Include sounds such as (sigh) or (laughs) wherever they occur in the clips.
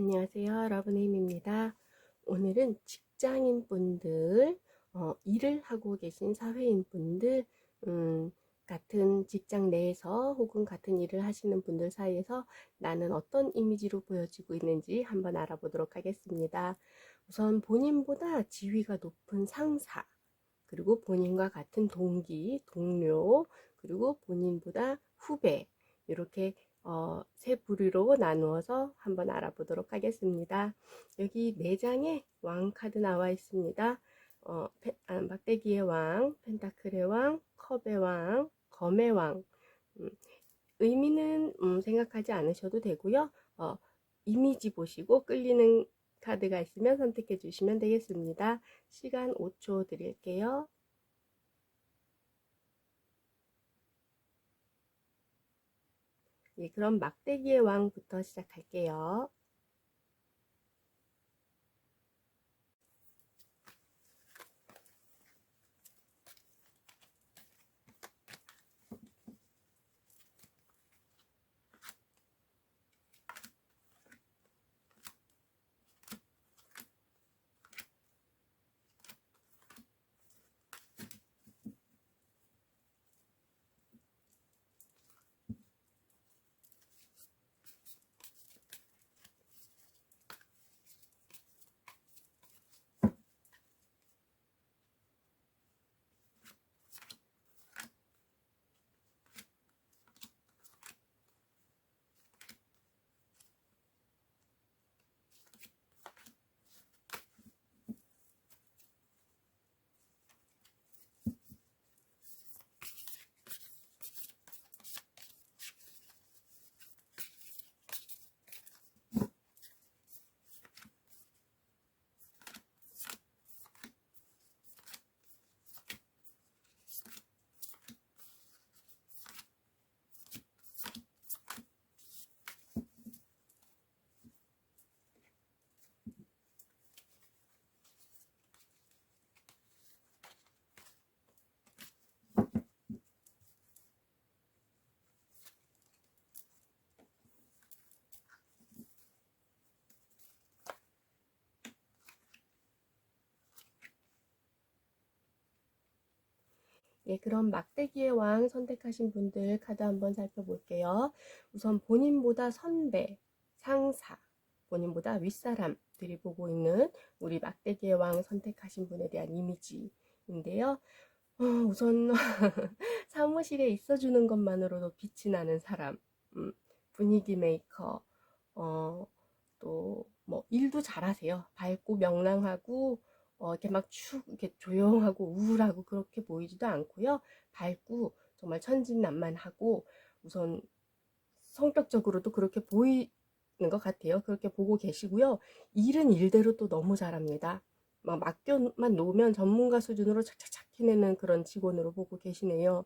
안녕하세요. 러브네임입니다. 오늘은 직장인 분들, 어, 일을 하고 계신 사회인 분들, 음, 같은 직장 내에서 혹은 같은 일을 하시는 분들 사이에서 나는 어떤 이미지로 보여지고 있는지 한번 알아보도록 하겠습니다. 우선 본인보다 지위가 높은 상사, 그리고 본인과 같은 동기, 동료, 그리고 본인보다 후배, 이렇게 어, 세 부류로 나누어서 한번 알아보도록 하겠습니다. 여기 네 장의 왕 카드 나와 있습니다. 어, 페, 아, 막대기의 왕, 펜타클의 왕, 컵의 왕, 검의 왕. 음, 의미는 음, 생각하지 않으셔도 되고요. 어, 이미지 보시고 끌리는 카드가 있으면 선택해 주시면 되겠습니다. 시간 5초 드릴게요. 예, 그럼 막대기의 왕부터 시작할게요. 예, 그럼 막대기의 왕 선택하신 분들 카드 한번 살펴볼게요. 우선 본인보다 선배, 상사, 본인보다 윗사람들이 보고 있는 우리 막대기의 왕 선택하신 분에 대한 이미지인데요. 어, 우선 (laughs) 사무실에 있어주는 것만으로도 빛이 나는 사람, 음, 분위기 메이커, 어, 또 뭐 일도 잘하세요. 밝고 명랑하고 어, 이렇게 막 축, 이렇게 조용하고 우울하고 그렇게 보이지도 않고요. 밝고 정말 천진난만하고 우선 성격적으로도 그렇게 보이는 것 같아요. 그렇게 보고 계시고요. 일은 일대로 또 너무 잘합니다. 막 맡겨만 놓으면 전문가 수준으로 착착착 해내는 그런 직원으로 보고 계시네요.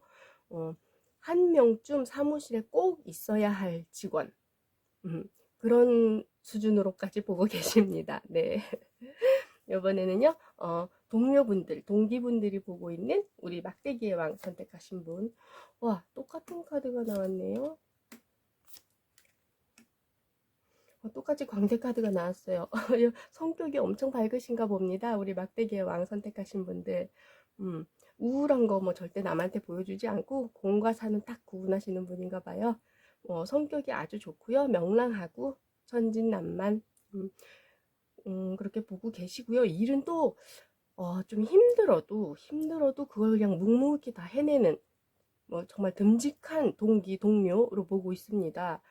어, 한 명쯤 사무실에 꼭 있어야 할 직원. 음, 그런 수준으로까지 보고 (laughs) 계십니다. 네. 이번에는요, 어, 동료분들, 동기분들이 보고 있는 우리 막대기의 왕 선택하신 분. 와, 똑같은 카드가 나왔네요. 어, 똑같이 광대 카드가 나왔어요. (laughs) 성격이 엄청 밝으신가 봅니다. 우리 막대기의 왕 선택하신 분들. 음, 우울한 거 뭐 절대 남한테 보여주지 않고 공과 사는 딱 구분하시는 분인가 봐요. 어, 성격이 아주 좋고요. 명랑하고 천진난만. 음, 음, 그렇게 보고 계시고요. 일은 또, 어, 좀 힘들어도, 힘들어도 그걸 그냥 묵묵히 다 해내는, 뭐, 정말 듬직한 동기, 동료로 보고 있습니다.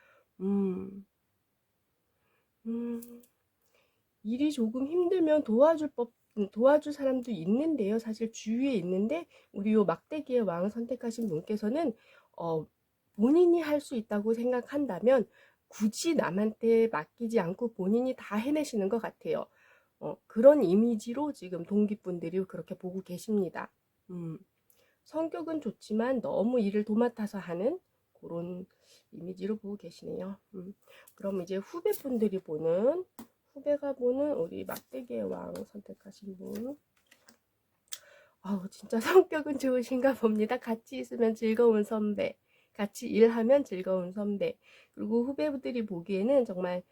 음, 음, 일이 조금 힘들면 도와줄 법, 음, 도와줄 사람도 있는데요. 사실 주위에 있는데, 우리 요 막대기의 왕 선택하신 분께서는, 어, 본인이 할 수 있다고 생각한다면, 굳이 남한테 맡기지 않고 본인이 다 해내시는 것 같아요. 어, 그런 이미지로 지금 동기분들이 그렇게 보고 계십니다. 음, 성격은 좋지만 너무 일을 도맡아서 하는 그런 이미지로 보고 계시네요. 음, 그럼 이제 후배분들이 보는 후배가 보는 우리 막대기의 왕 선택하신 분. 아우 진짜 (laughs) 성격은 좋으신가 봅니다. 같이 있으면 즐거운 선배. 같이 일하면 즐거운 선배. 그리고 후배들이 보기에는 정말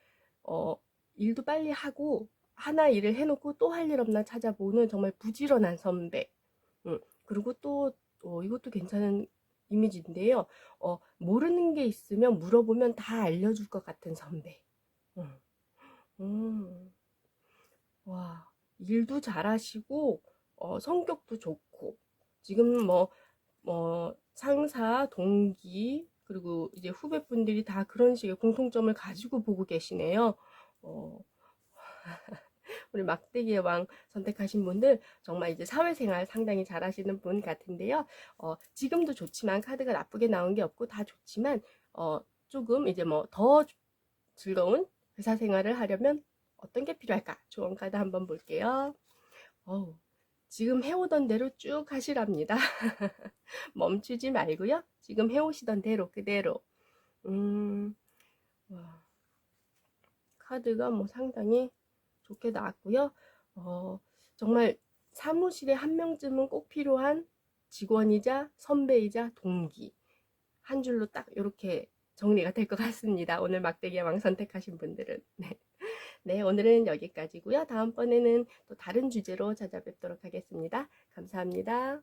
어, 일도 빨리 하고 하나 일을 해놓고 또 할 일 없나 찾아보는 정말 부지런한 선배. 음, 그리고 또 어, 이것도 괜찮은 이미지인데요. 어, 모르는 게 있으면 물어보면 다 알려줄 것 같은 선배. 음, 음. 와, 일도 잘하시고, 어, 성격도 좋고, 지금 뭐, 뭐, 상사, 동기, 그리고 이제 후배분들이 다 그런 식의 공통점을 가지고 보고 계시네요. 어, (laughs) 우리 막대기의 왕 선택하신 분들 정말 이제 사회생활 상당히 잘하시는 분 같은데요. 어, 지금도 좋지만 카드가 나쁘게 나온 게 없고 다 좋지만 어, 조금 이제 뭐 더 즐거운 회사 생활을 하려면 어떤 게 필요할까? 좋은 카드 한번 볼게요. 어우, 지금 해오던 대로 쭉 하시랍니다. (laughs) 멈추지 말고요. 지금 해오시던 대로 그대로. 음, 와, 카드가 뭐 상당히 좋게 나왔고요. 어, 정말 사무실에 한 명쯤은 꼭 필요한 직원이자 선배이자 동기. 한 줄로 딱 이렇게 정리가 될 것 같습니다. 오늘 막대기 왕 선택하신 분들은. 네. 네, 오늘은 여기까지고요. 다음번에는 또 다른 주제로 찾아뵙도록 하겠습니다. 감사합니다.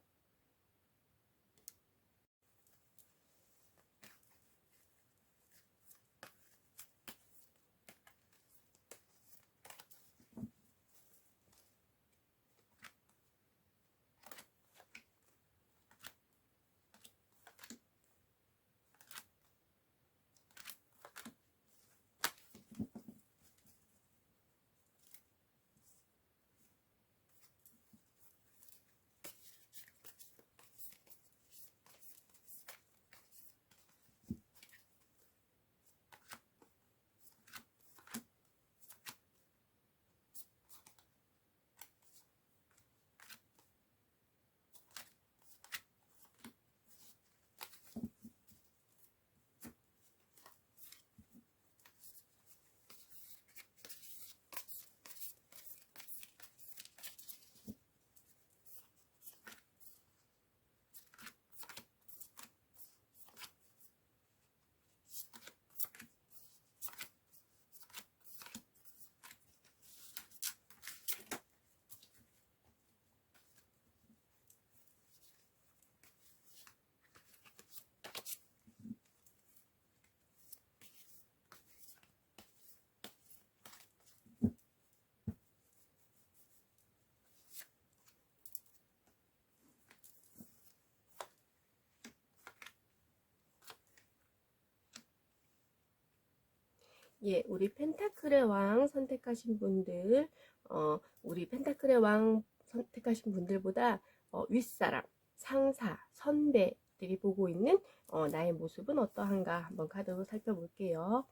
예, 우리 펜타클의 왕 선택하신 분들, 어, 우리 펜타클의 왕 선택하신 분들보다 어, 윗사람, 상사, 선배들이 보고 있는 어, 나의 모습은 어떠한가 한번 카드로 살펴볼게요.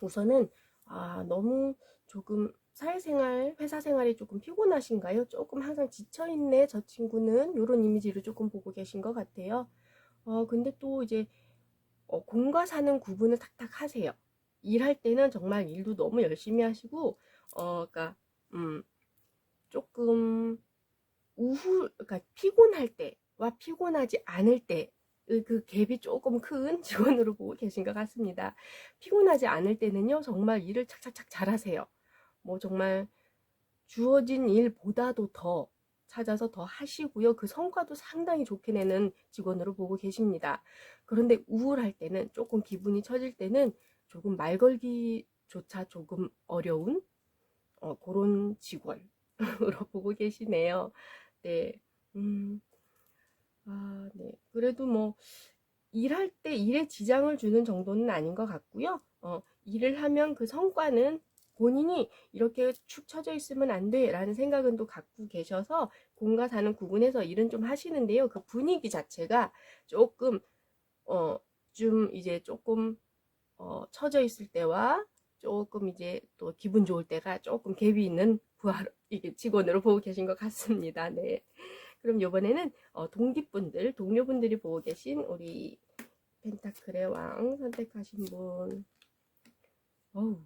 우선은 아, 너무 조금 사회생활, 회사 생활이 조금 피곤하신가요? 조금 항상 지쳐있네, 저 친구는. 이런 이미지를 조금 보고 계신 것 같아요. 어, 근데 또 이제 어, 공과 사는 구분을 탁탁 하세요. 일할 때는 정말 일도 너무 열심히 하시고, 어, 그니까, 음, 조금, 우후, 그니까 피곤할 때와 피곤하지 않을 때, 그 갭이 조금 큰 (laughs) 직원으로 보고 계신 것 같습니다. 피곤하지 않을 때는요, 정말 일을 착착착 잘하세요. 뭐 정말 주어진 일보다도 더 찾아서 더 하시고요. 그 성과도 상당히 좋게 내는 직원으로 보고 계십니다. 그런데 우울할 때는 조금 기분이 처질 때는 조금 말 걸기조차 조금 어려운 어, 그런 직원으로 (laughs) 보고 계시네요. 네. 음, 아, 네. 그래도 뭐, 일할 때 일에 지장을 주는 정도는 아닌 것 같고요. 어, 일을 하면 그 성과는 본인이 이렇게 축 처져 있으면 안 돼, 라는 생각은 또 갖고 계셔서 공과 사는 구분해서 일은 좀 하시는데요. 그 분위기 자체가 조금, 어, 좀 이제 조금 어, 처져 있을 때와 조금 이제 또 기분 좋을 때가 조금 갭이 있는 부하 (laughs) 이게 직원으로 보고 계신 것 같습니다. 네. 그럼 이번에는 어, 동기분들, 동료분들이 보고 계신 우리 펜타클의 왕 선택하신 분. 어우.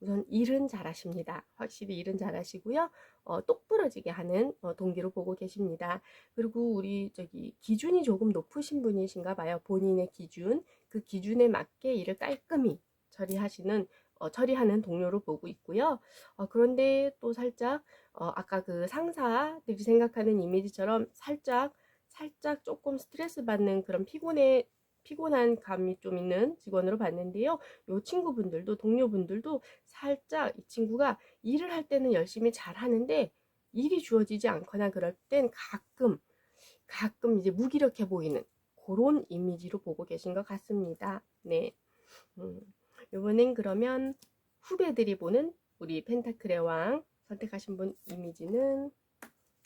우선 일은 잘하십니다. 확실히 일은 잘하시고요. 어, 똑부러지게 하는 어, 동기로 보고 계십니다. 그리고 우리 저기 기준이 조금 높으신 분이신가 봐요. 본인의 기준. 그 기준에 맞게 일을 깔끔히 처리하시는 어, 처리하는 동료로 보고 있고요. 어, 그런데 또 살짝 어, 아까 그 상사들이 생각하는 이미지처럼 살짝 살짝 조금 스트레스 받는 그런 피곤해 피곤한 감이 좀 있는 직원으로 봤는데요. 요 친구분들도 동료분들도 살짝 이 친구가 일을 할 때는 열심히 잘 하는데 일이 주어지지 않거나 그럴 땐 가끔 가끔 이제 무기력해 보이는 그런 이미지로 보고 계신 것 같습니다. 네. 음, 이번엔 그러면 후배들이 보는 우리 펜타클의 왕 선택하신 분 이미지는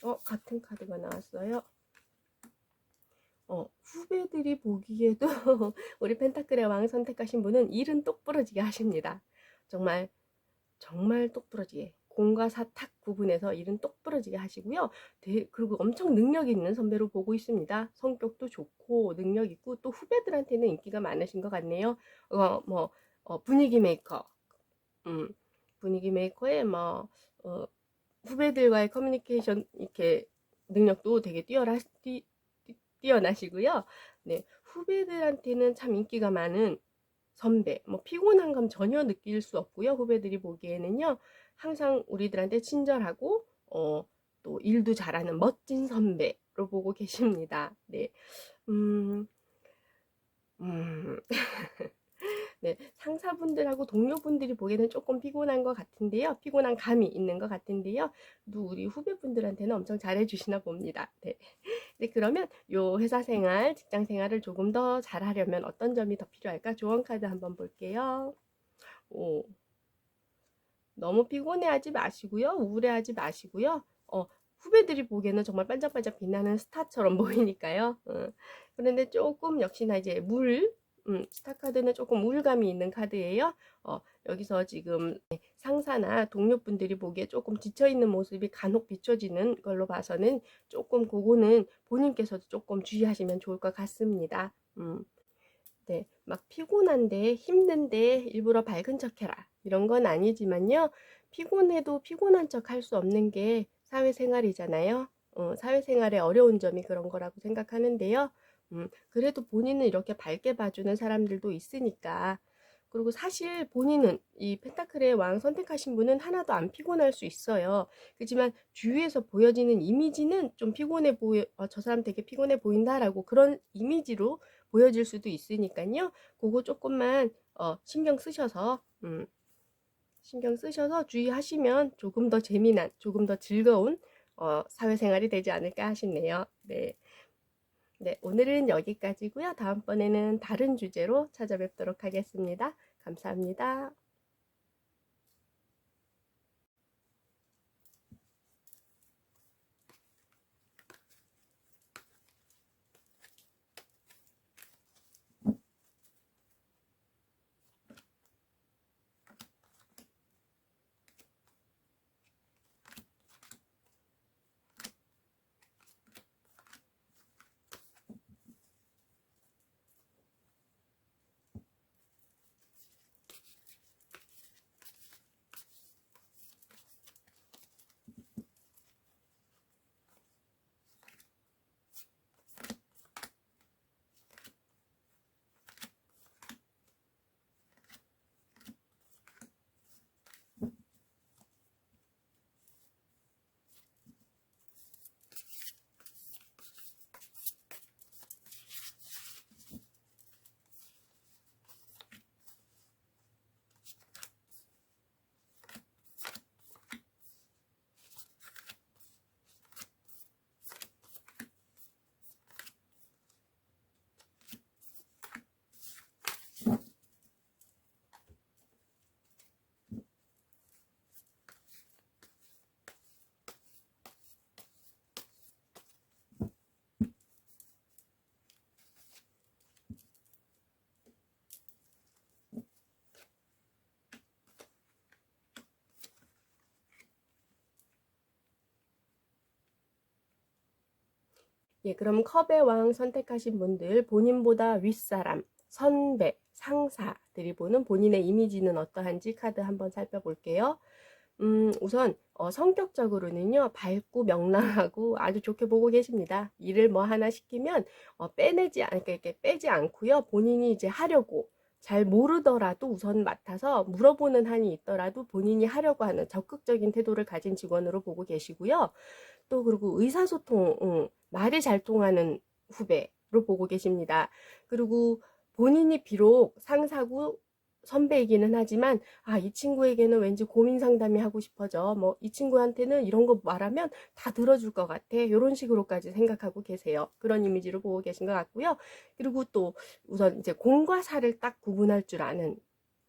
어 같은 카드가 나왔어요. 어, 후배들이 보기에도 (laughs) 우리 펜타클의 왕 선택하신 분은 일은 똑부러지게 하십니다. 정말 정말 똑부러지게 공과 사탁 구분해서 일은 똑부러지게 하시고요. 대, 그리고 엄청 능력 있는 선배로 보고 있습니다. 성격도 좋고 능력 있고 또 후배들한테는 인기가 많으신 것 같네요. 어, 뭐 어, 분위기 메이커, 음, 분위기 메이커에 뭐 어, 후배들과의 커뮤니케이션 이렇게 능력도 되게 뛰어나 뛰, 뛰어나시고요. 네, 후배들한테는 참 인기가 많은 선배, 뭐 피곤한 감 전혀 느낄 수 없고요. 후배들이 보기에는요, 항상 우리들한테 친절하고, 어, 또 일도 잘하는 멋진 선배로 보고 계십니다. 네, 음, 음. (laughs) 네, 상사분들하고 동료분들이 보기에는 조금 피곤한 것 같은데요. 피곤한 감이 있는 것 같은데요. 또 우리 후배분들한테는 엄청 잘해주시나 봅니다. 네. 네, 그러면 요 회사 생활, 직장 생활을 조금 더 잘하려면 어떤 점이 더 필요할까? 조언 카드 한번 볼게요. 오. 너무 피곤해하지 마시고요. 우울해하지 마시고요. 어, 후배들이 보기에는 정말 반짝반짝 빛나는 스타처럼 (laughs) 보이니까요. 어. 그런데 조금 역시나 이제 물, 음, 스타 카드는 조금 우울감이 있는 카드예요. 어, 여기서 지금 상사나 동료분들이 보기에 조금 지쳐있는 모습이 간혹 비춰지는 걸로 봐서는 조금 그거는 본인께서도 조금 주의하시면 좋을 것 같습니다. 음, 네, 막 피곤한데 힘든데 일부러 밝은 척해라 이런 건 아니지만요. 피곤해도 피곤한 척 할 수 없는 게 사회생활이잖아요. 어, 사회생활의 어려운 점이 그런 거라고 생각하는데요. 음, 그래도 본인은 이렇게 밝게 봐주는 사람들도 있으니까. 그리고 사실 본인은 이 펜타클의 왕 선택하신 분은 하나도 안 피곤할 수 있어요. 그렇지만 주위에서 보여지는 이미지는 좀 피곤해 보여, 어, 저 사람 되게 피곤해 보인다라고 그런 이미지로 보여질 수도 있으니까요. 그거 조금만 어, 신경 쓰셔서 음, 신경 쓰셔서 주의하시면 조금 더 재미난, 조금 더 즐거운 어, 사회생활이 되지 않을까 싶네요. 네. 네, 오늘은 여기까지고요. 다음번에는 다른 주제로 찾아뵙도록 하겠습니다. 감사합니다. 예, 그럼 컵의 왕 선택하신 분들 본인보다 윗사람, 선배, 상사들이 보는 본인의 이미지는 어떠한지 카드 한번 살펴볼게요. 음, 우선 어, 성격적으로는요 밝고 명랑하고 아주 좋게 보고 계십니다. 일을 뭐 하나 시키면 어, 빼내지 않게 이렇게 빼지 않고요 본인이 이제 하려고 잘 모르더라도 우선 맡아서 물어보는 한이 있더라도 본인이 하려고 하는 적극적인 태도를 가진 직원으로 보고 계시고요. 또 그리고 의사소통, 응, 말이 잘 통하는 후배로 보고 계십니다. 그리고 본인이 비록 상사고 선배이기는 하지만 아, 이 친구에게는 왠지 고민 상담이 하고 싶어져. 뭐 이 친구한테는 이런 거 말하면 다 들어줄 것 같아. 이런 식으로까지 생각하고 계세요. 그런 이미지로 보고 계신 것 같고요. 그리고 또 우선 이제 공과 사를 딱 구분할 줄 아는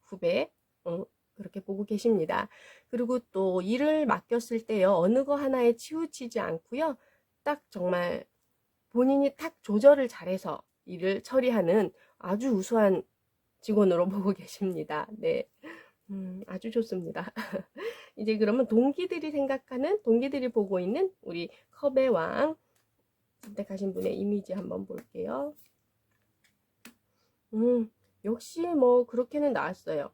후배. 어, 그렇게 보고 계십니다. 그리고 또 일을 맡겼을 때요. 어느 거 하나에 치우치지 않고요. 딱 정말 본인이 딱 조절을 잘해서 일을 처리하는 아주 우수한 직원으로 (laughs) 보고 계십니다. 네. 음, 아주 좋습니다. (laughs) 이제 그러면 동기들이 생각하는, 동기들이 보고 있는 우리 컵의 왕 선택하신 분의 이미지 한번 볼게요. 음, 역시 뭐 그렇게는 나왔어요.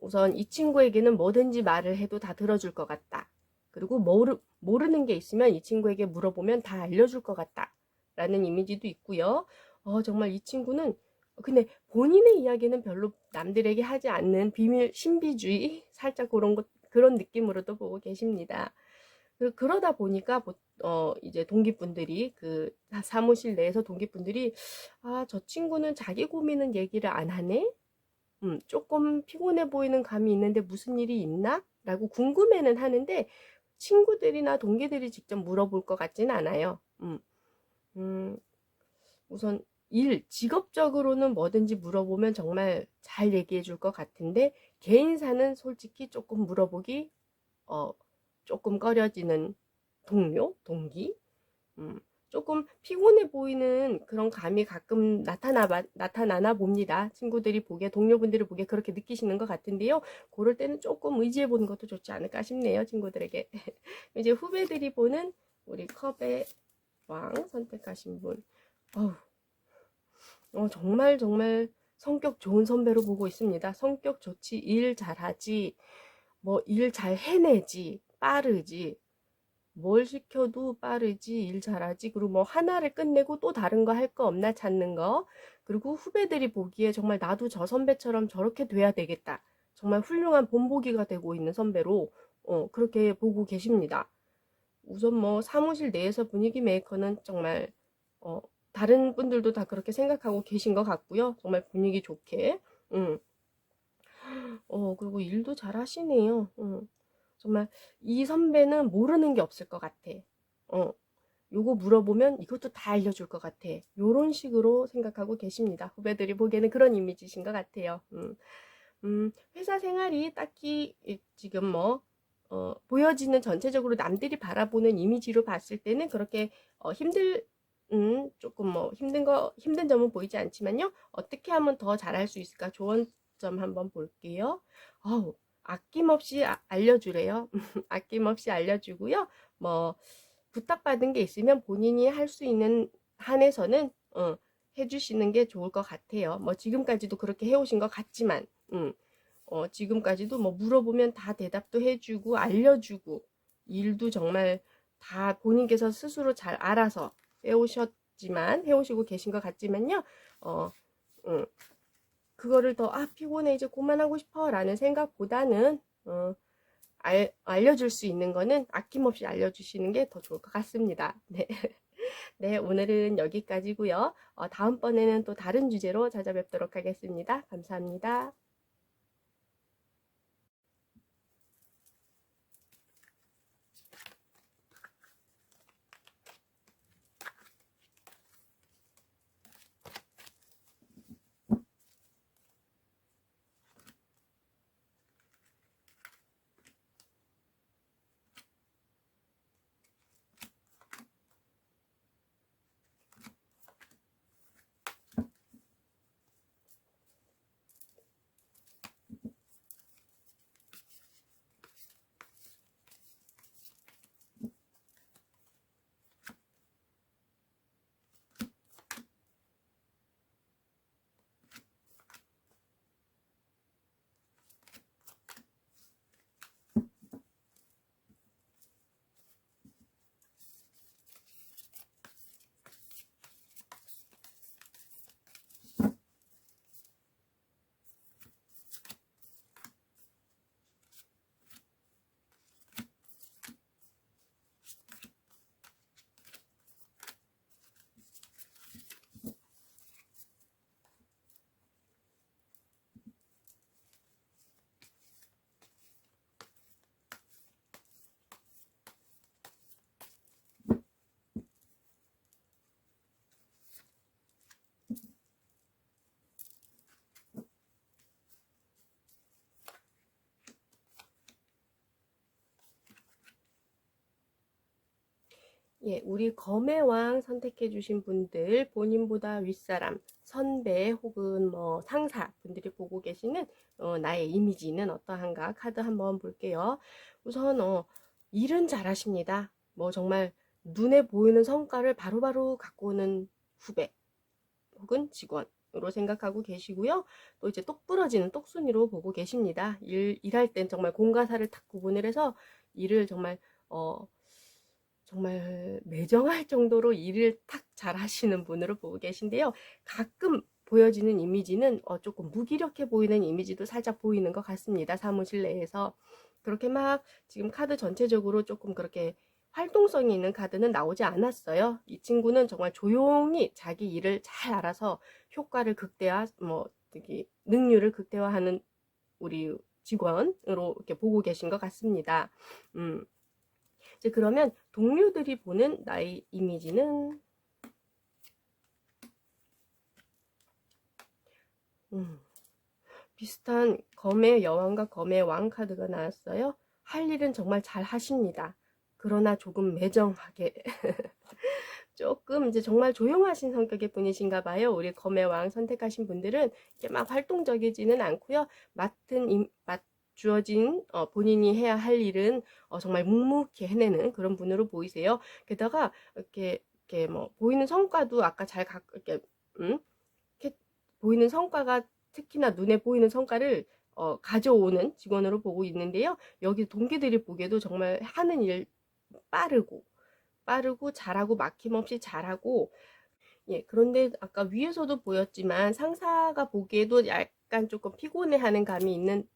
우선 이 친구에게는 뭐든지 말을 해도 다 들어줄 것 같다. 그리고 모르, 모르는 게 있으면 이 친구에게 물어보면 다 알려줄 것 같다. 라는 이미지도 있고요. 어, 정말 이 친구는 근데 본인의 이야기는 별로 남들에게 하지 않는 비밀 신비주의 (laughs) 살짝 그런 것 그런 느낌으로도 보고 계십니다. 그 그러다 보니까 어 이제 동기분들이 그 사무실 내에서 동기분들이 아 저 친구는 자기 고민은 얘기를 안 하네. 음 조금 피곤해 보이는 감이 있는데 무슨 일이 있나? 라고 궁금해는 하는데 친구들이나 동기들이 직접 물어볼 것 같지는 않아요. 음, 음 우선 일, 직업적으로는 뭐든지 물어보면 정말 잘 얘기해 줄 것 같은데, 개인사는 솔직히 조금 물어보기, 어, 조금 꺼려지는 동료, 동기, 음, 조금 피곤해 보이는 그런 감이 가끔 나타나, 나타나나 봅니다. 친구들이 보기에, 동료분들이 보기에 그렇게 느끼시는 것 같은데요. 그럴 때는 조금 의지해 보는 것도 좋지 않을까 싶네요, 친구들에게. (laughs) 이제 후배들이 보는 우리 컵의 왕 선택하신 분. 어우, 어, 정말 정말 성격 좋은 선배로 보고 있습니다. 성격 좋지, 일 잘하지, 뭐 일 잘 해내지, 빠르지, 뭘 시켜도 빠르지, 일 잘하지, 그리고 뭐 하나를 끝내고 또 다른 거 할 거 없나 찾는 거, 그리고 후배들이 보기에 정말 나도 저 선배처럼 저렇게 돼야 되겠다. 정말 훌륭한 본보기가 되고 있는 선배로 어, 그렇게 보고 계십니다. 우선 뭐 사무실 내에서 분위기 메이커는 정말 어, 다른 분들도 다 그렇게 생각하고 계신 것 같고요. 정말 분위기 좋게. 음. 어, 그리고 일도 잘 하시네요. 음. 정말 이 선배는 모르는 게 없을 것 같아. 어. 요거 물어보면 이것도 다 알려줄 것 같아. 요런 식으로 생각하고 계십니다. 후배들이 보기에는 그런 이미지신 것 같아요. 음. 음, 회사 생활이 딱히 지금 뭐, 어, 보여지는 전체적으로 남들이 바라보는 이미지로 봤을 때는 그렇게 어, 힘들, 음, 조금 뭐 힘든 거, 힘든 점은 보이지 않지만요. 어떻게 하면 더 잘할 수 있을까? 좋은 점 한번 볼게요. 어우, 아낌없이 아, 알려주래요. (laughs) 아낌없이 알려주고요. 뭐, 부탁받은 게 있으면 본인이 할 수 있는 한에서는, 어, 해주시는 게 좋을 것 같아요. 뭐, 지금까지도 그렇게 해오신 것 같지만, 음, 어, 지금까지도 뭐 물어보면 다 대답도 해주고, 알려주고, 일도 정말 다 본인께서 스스로 잘 알아서 해오셨지만 해오시고 계신 것 같지만요. 어, 음, 그거를 더 아 피곤해 이제 그만하고 싶어라는 생각보다는 어, 알, 알려줄 수 있는 거는 아낌없이 알려주시는 게 더 좋을 것 같습니다. (laughs) 네. 네, 오늘은 여기까지고요. 어, 다음번에는 또 다른 주제로 찾아뵙도록 하겠습니다. 감사합니다. 예, 우리 검의 왕 선택해 주신 분들, 본인보다 윗사람, 선배 혹은 뭐 상사 분들이 보고 계시는 어, 나의 이미지는 어떠한가 카드 한번 볼게요. 우선 어, 일은 잘하십니다. 뭐 정말 눈에 보이는 성과를 바로바로 갖고 오는 후배 혹은 직원 으로 생각하고 계시고요. 또 이제 똑 부러지는 똑순이로 보고 계십니다. 일, 일할 땐 정말 공과사를 탁 구분을 해서 일을 정말 어, 정말 매정할 정도로 일을 탁 잘하시는 분으로 보고 계신데요. 가끔 보여지는 이미지는 어, 조금 무기력해 보이는 이미지도 살짝 보이는 것 같습니다. 사무실 내에서. 그렇게 막 지금 카드 전체적으로 조금 그렇게 활동성이 있는 카드는 나오지 않았어요. 이 친구는 정말 조용히 자기 일을 잘 알아서 효과를 극대화, 뭐, 되게 능률을 극대화하는 우리 직원으로 이렇게 보고 계신 것 같습니다. 음. 이제 그러면 동료들이 보는 나의 이미지는 음, 비슷한 검의 여왕과 검의 왕 카드가 나왔어요. 할 일은 정말 잘 하십니다. 그러나 조금 매정하게 (laughs) 조금 이제 정말 조용하신 성격의 분이신가 봐요. 우리 검의 왕 선택하신 분들은 이렇게 막 활동적이지는 않고요. 맡은 임, 맡 주어진 어, 본인이 해야 할 일은 어, 정말 묵묵히 해내는 그런 분으로 보이세요. 게다가 이렇게 이렇게 뭐 보이는 성과도 아까 잘 가, 이렇게 음? 이렇게 보이는 성과가 특히나 눈에 보이는 성과를 어, 가져오는 직원으로 보고 있는데요. 여기 동기들이 보기에도 정말 하는 일 빠르고 빠르고 잘하고 막힘없이 잘하고 예, 그런데 아까 위에서도 보였지만 상사가 보기에도 약간 조금 피곤해하는 감이 있는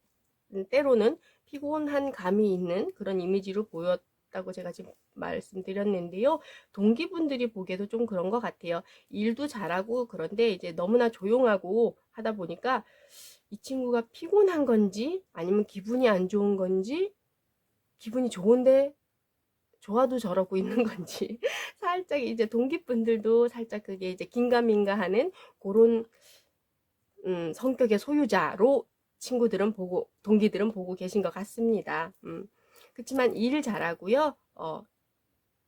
때로는 피곤한 감이 있는 그런 이미지로 보였 다고 제가 지금 말씀드렸는데요. 동기분들이 보기에도 좀 그런 것 같아요. 일도 잘하고 그런데 이제 너무나 조용하고 하다 보니까 이 친구가 피곤한 건지 아니면 기분이 안 좋은 건지 기분이 좋은데 좋아도 저러고 있는 건지 (laughs) 살짝 이제 동기분들도 살짝 그게 이제 긴가민가 하는 그런 음, 성격의 소유자로 친구들은 보고 동기들은 보고 계신 것 같습니다. 음. 그렇지만 일 잘하고요. 어,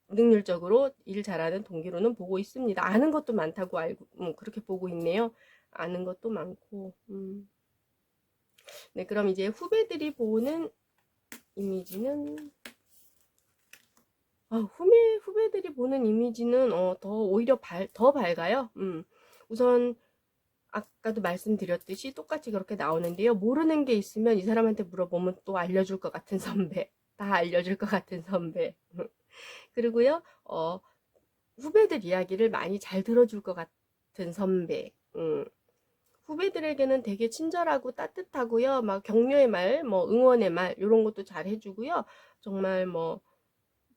능률적으로 일 잘하는 동기로는 보고 있습니다. 아는 것도 많다고 알고 음, 그렇게 보고 있네요. 아는 것도 많고. 음. 네, 그럼 이제 후배들이 보는 이미지는 아, 후배 후배들이 보는 이미지는 어, 더 오히려 발, 더 밝아요. 음. 우선 아까도 말씀드렸듯이 똑같이 그렇게 나오는데요. 모르는 게 있으면 이 사람한테 물어보면 또 알려줄 것 같은 선배. (laughs) 다 알려줄 것 같은 선배. (laughs) 그리고요, 어, 후배들 이야기를 많이 잘 들어줄 것 같은 선배. 음. 후배들에게는 되게 친절하고 따뜻하고요. 막 격려의 말, 뭐 응원의 말, 이런 것도 잘 해주고요. 정말 뭐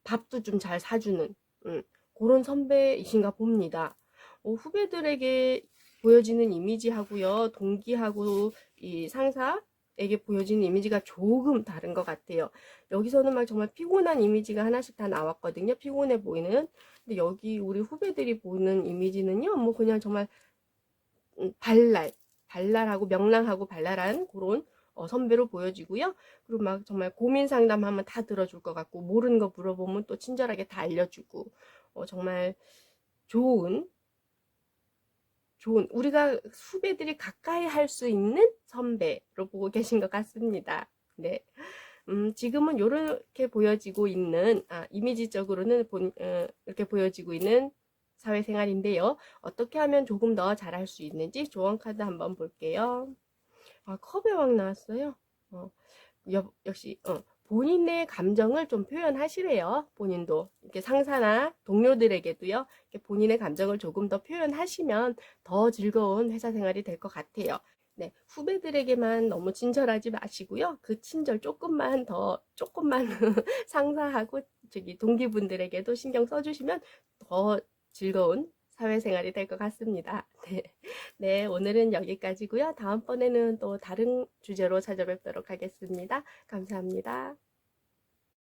밥도 좀 잘 사주는 음, 그런 선배이신가 봅니다. 어, 후배들에게 보여지는 이미지하고요. 동기하고 이 상사에게 보여지는 이미지가 조금 다른 것 같아요. 여기서는 막 정말 피곤한 이미지가 하나씩 다 나왔거든요. 피곤해 보이는. 근데 여기 우리 후배들이 보는 이미지는요. 뭐 그냥 정말 음, 발랄, 발랄하고 명랑하고 발랄한 그런 어, 선배로 보여지고요. 그리고 막 정말 고민 상담하면 다 들어줄 것 같고 모르는 거 물어보면 또 친절하게 다 알려주고 어, 정말 좋은 좋은 우리가 후배들이 가까이 할 수 있는 선배로 보고 계신 것 같습니다. 네. 음, 지금은 이렇게 보여지고 있는 아, 이미지적으로는 본, 어, 이렇게 보여지고 있는 사회생활인데요. 어떻게 하면 조금 더 잘할 수 있는지 조언 카드 한번 볼게요. 아, 컵의 왕 나왔어요. 어, 여, 역시 어, 본인의 감정을 좀 표현하시래요. 본인도 이렇게 상사나 동료들에게도요. 본인의 감정을 조금 더 표현하시면 더 즐거운 회사 생활이 될 것 같아요. 네, 후배들에게만 너무 친절하지 마시고요. 그 친절 조금만 더 조금만 (laughs) 상사하고 저기 동기분들에게도 신경 써주시면 더 즐거운 사회생활이 될 것 같습니다. (laughs) 네. 네, 오늘은 여기까지고요. 다음번에는 또 다른 주제로 찾아뵙도록 하겠습니다. 감사합니다.